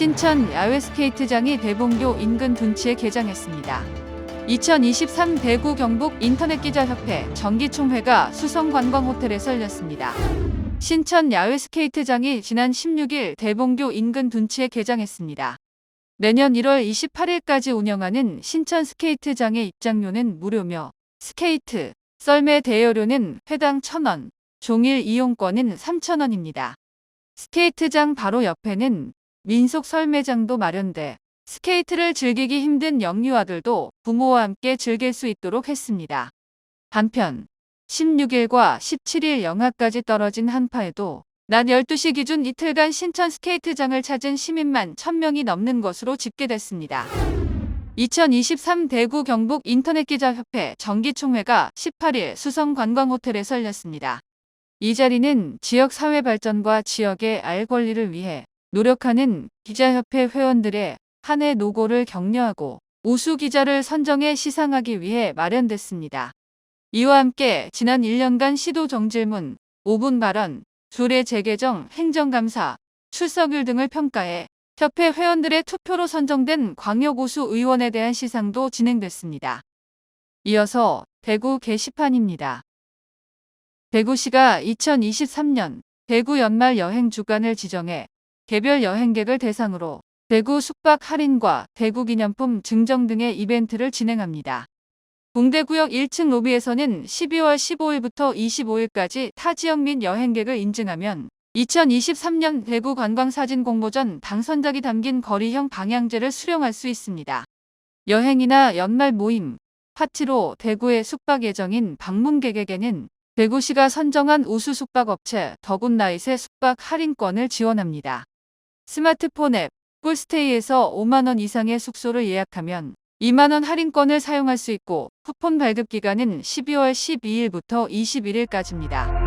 신천 야외 스케이트장이 대봉교 인근 둔치에 개장했습니다. 2023 대구 경북 인터넷기자협회 정기총회가 수성관광호텔에서 열렸습니다. 신천 야외 스케이트장이 지난 16일 대봉교 인근 둔치에 개장했습니다. 내년 1월 28일까지 운영하는 신천 스케이트장의 입장료는 무료며 스케이트, 썰매 대여료는 회당 1,000원, 종일 이용권은 3,000원입니다. 스케이트장 바로 옆에는 민속 설매장도 마련돼 스케이트를 즐기기 힘든 영유아들도 부모와 함께 즐길 수 있도록 했습니다. 한편 16일과 17일 영하까지 떨어진 한파에도 낮 12시 기준 이틀간 신천 스케이트장을 찾은 시민만 1000명이 넘는 것으로 집계됐습니다. 2023 대구 경북 인터넷기자협회 정기총회가 18일 수성관광호텔에서 열렸습니다. 이 자리는 지역 사회 발전과 지역의 알 권리를 위해 노력하는 기자협회 회원들의 한 해 노고를 격려하고 우수 기자를 선정해 시상하기 위해 마련됐습니다. 이와 함께 지난 1년간 시도 정질문, 5분 발언, 조례 재개정, 행정감사, 출석률 등을 평가해 협회 회원들의 투표로 선정된 광역우수 의원에 대한 시상도 진행됐습니다. 이어서 대구 게시판입니다. 대구시가 2023년 대구 연말 여행 주간을 지정해 개별 여행객을 대상으로 대구 숙박 할인과 대구 기념품 증정 등의 이벤트를 진행합니다. 공대구역 1층 로비에서는 12월 15일부터 25일까지 타 지역 및 여행객을 인증하면 2023년 대구 관광사진 공모전 당선작이 담긴 거리형 방향제를 수령할 수 있습니다. 여행이나 연말 모임, 파티로 대구에 숙박 예정인 방문객에게는 대구시가 선정한 우수 숙박업체 더굿나잇의 숙박 할인권을 지원합니다. 스마트폰 앱 꿀스테이에서 5만원 이상의 숙소를 예약하면 2만원 할인권을 사용할 수 있고 쿠폰 발급 기간은 12월 12일부터 21일까지입니다.